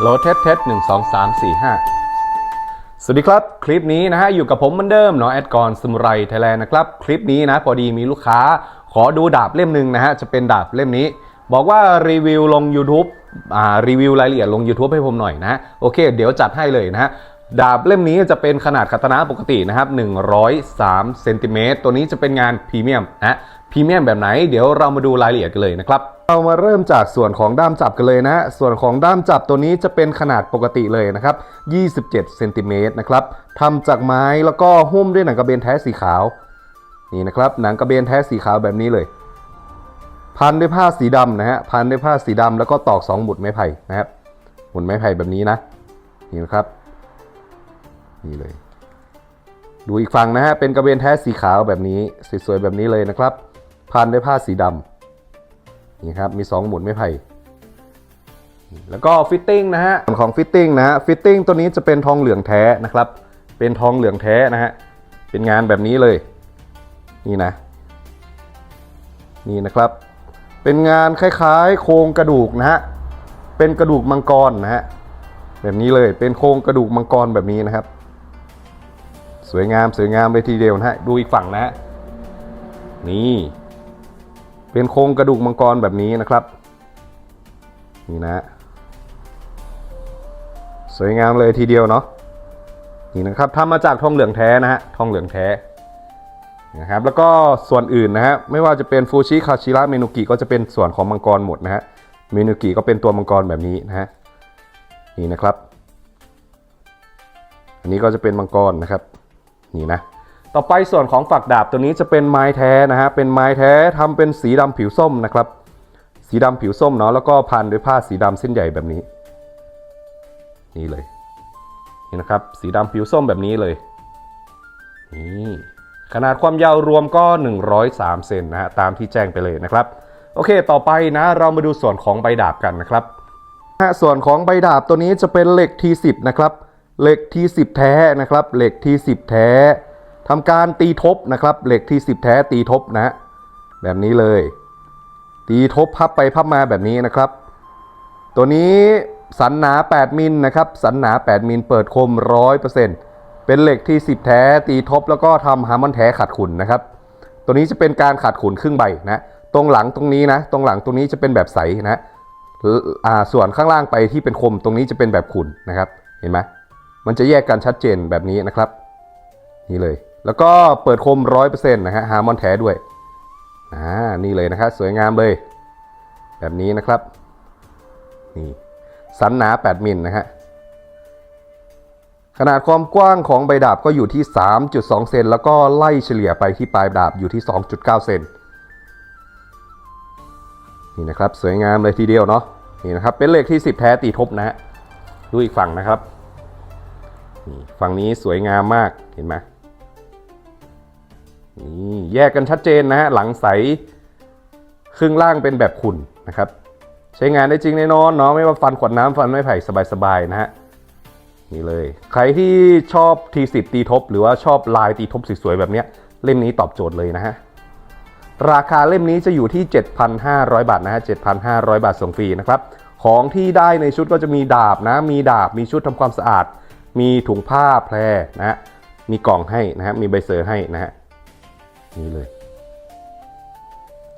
โหลเทสเทสหนึ่งสองสามสี่ห้าสวัสดีครับ คลิปนี้นะฮะ อยู่กับผมเหมือนเดิมเนาะแอดกรสมุไรไทยแลนด์นะครับ คลิปนี้นะ พอดีมีลูกค้าขอดูดาบเล่มหนึ่งนะฮะ จะเป็นดาบเล่มนี้ บอกว่ารีวิวลง YouTube อ่ารีวิวรายละเอียดลง YouTube ให้ผมหน่อยนะ โอเค เดี๋ยวจัดให้เลยนะฮะ ดาบเล่มนี้จะเป็นขนาดคาตนะปกตินะครับ 103เซนติเมตรตัวนี้จะเป็นงานพรีเมียมนะพรีเมียมแบบไหน เดี๋ยวเรามาดูรายละเอียดกันเลยนะครับ เรามาเริ่มจากส่วนของด้ามจับกันเลยนะส่วนของด้ามจับตัวนี้จะเป็นขนาดปกติเลยนะครับ 27เซนติเมตรนะครับทำจากไม้แล้วก็หุ้มด้วยหนังกระเบนแท้สีขาว นี่นะครับ หนังกระเบนแท้สีขาวแบบนี้เลย พันด้วยผ้าสีดำนะฮะพันด้วยผ้าสีดำแล้วก็ตอกสองหมุดไม้ไผ่นะครับหมุดไม้ไผ่แบบนี้นะนี่นะครับ นี่เลย ดูอีกฝั่งนะฮะเป็นกระเบนแท้สีขาวแบบนี้สวยๆแบบนี้เลยนะครับ พันด้วยผ้าสีดำนี่ครับมี 2 หมุดไม้ไผ่แล้วก็ฟิตติ้งนะฮะส่วนของฟิตติ้งนะฮะฟิตติ้งตัวนี้จะเป็นทองเหลืองแท้นะครับ เป็นทองเหลืองแท้นะฮะเป็นงานแบบนี้เลย นี่นะ นี่นะครับ เป็นงานคล้ายๆ โครงกระดูกนะฮะเป็นกระดูกมังกรนะฮะแบบนี้เลยเป็นโครงกระดูกมังกรแบบนี้นะครับ สวยงามสวยงามเลยทีเดียวนะฮะดูอีกฝั่งนะฮะนี่เป็นโครงกระดูกมังกรแบบนี้นะครับนี่นะฮะสวยงามเลยทีเดียวเนาะนี่นะครับทำมาจากทองเหลืองแท้นะฮะทองเหลืองแท้นะครับแล้วก็ส่วนอื่นนะฮะไม่ว่าจะเป็นฟูชิคาชิระเมนุกิก็จะเป็นส่วนของมังกรหมดนะฮะเมนุกิก็เป็นตัวมังกรแบบนี้นะฮะนี่นะครับ อันนี้ก็จะเป็นมังกรนะครับ นี่นะต่อไปส่วนของฝักดาบตัวนี้จะเป็นไม้แท้นะฮะเป็นไม้แท้ทำเป็นสีดำผิวส้มนะครับ สีดำผิวส้มเนาะแล้วก็พันด้วยผ้าสีดำเส้นใหญ่แบบนี้ นี่เลยนี่นะครับ สีดำผิวส้มแบบนี้เลยนี่ขนาดความยาวรวมก็ 103 เซนนะฮะตามที่แจ้งไปเลยนะครับ โอเค ต่อไปนะเรามาดูส่วนของใบดาบกันนะครับฮะส่วนของใบดาบตัวนี้จะเป็นเหล็ก T10 นะครับ เหล็ก T10 แท้นะครับเหล็ก T10 แท้ทำการตีทบนะครับเหล็ก T10 แท้ตีทบนะ แบบนี้เลย ตีทบพับไปพับมาแบบนี้นะครับ ตัวนี้สันหนา 8 มิลนะครับสันหนา 8 มิลเปิดคม 100%เป็นเหล็กที่ 10 แท้ตีทบแล้วก็ทำฮาร์มอนแท้ขัดขุนนะครับ ตัวนี้จะเป็นการขัดขุนครึ่งใบนะตรงหลังตรงนี้นะ ตรงหลังตรงนี้จะเป็นแบบใสนะส่วนข้างล่างไปที่เป็นคมตรงนี้จะเป็นแบบขุนนะครับ เห็นไหม มันจะแยกกันชัดเจนแบบนี้นะครับ นี่เลย แล้วก็เปิดคม 100%นะฮะฮาร์มอนแท้ด้วยอ่านี่เลยนะครับสวยงามเลย แบบนี้นะครับ นี่สันหนา 8 มิลนะฮะขนาดความกว้างของใบดาบก็อยู่ที่ 3.2 เซนแล้วก็ไล่เฉลี่ยไปที่ปลายดาบอยู่ที่ 2.9 เซนนี่นะครับ สวยงามเลยทีเดียวเนาะนี่นะครับ เป็นเหล็กที่ 10 แท้ตีทบนะฮะดูอีกฝั่งนะครับ นี่ฝั่งนี้สวยงามมากเห็นไหมนี่แยกกันชัดเจนนะฮะหลังใสครึ่งล่างเป็นแบบขุ่นนะครับ ใช้งานได้จริงแน่นอนเนาะไม่ว่าฟันขวดน้ำฟันไม้ไผ่สบายๆนะฮะนี่เลย ใครที่ชอบ T10 ตีทบ หรือว่าชอบลายตีทบสวยๆแบบเนี้ยเล่มนี้ตอบโจทย์เลยนะฮะราคาเล่มนี้จะอยู่ที่ 7,500 บาทนะฮะ 7,500 บาทส่งฟรีนะครับ ของที่ได้ในชุดก็จะมีดาบนะ มีดาบ มีชุดทำความสะอาด มีถุงผ้าแพรนะฮะมีกล่องให้นะฮะมีใบเซอให้นะฮะนี่เลย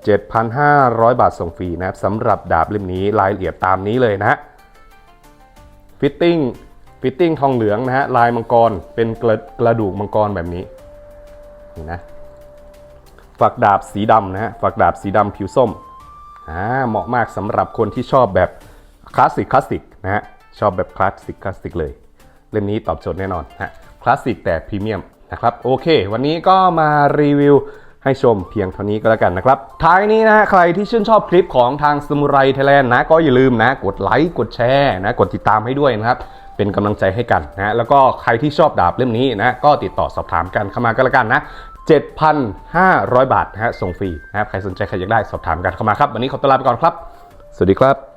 7,500 บาทส่งฟรีนะครับสำหรับดาบเล่มนี้รายละเอียดตามนี้เลยนะฮะฟิตติ้งฟิตติ้งทองเหลืองนะฮะลายมังกรเป็นกระกระดูกมังกรแบบนี้นี่นะฝักดาบสีดำนะฮะฝักดาบสีดำผิวส้มอ่าเหมาะมากสำหรับคนที่ชอบแบบคลาสสิกคลาสสิกนะฮะชอบแบบคลาสสิกคลาสสิกเลย เล่มนี้ตอบโจทย์แน่นอนฮะคลาสสิกแต่พรีเมียมนะครับโอเค วันนี้ก็มารีวิวให้ชมเพียงเท่านี้ก็แล้วกันนะครับ ท้ายนี้นะใครที่ชื่นชอบคลิปของทางสมุไรไทยแลนด์นะ ก็อย่าลืมนะ กดไลค์กดแชร์นะ กดติดตามให้ด้วยนะครับ เป็นกำลังใจให้กันนะ แล้วก็ใครที่ชอบดาบเล่มนี้นะ ก็ติดต่อสอบถามกันเข้ามาก็แล้วกันนะ 7,500 บาทนะฮะส่งฟรีนะครับใครสนใจใครอยากได้สอบถามกันเข้ามาครับ วันนี้ขอตัวลาไปก่อนครับ สวัสดีครับ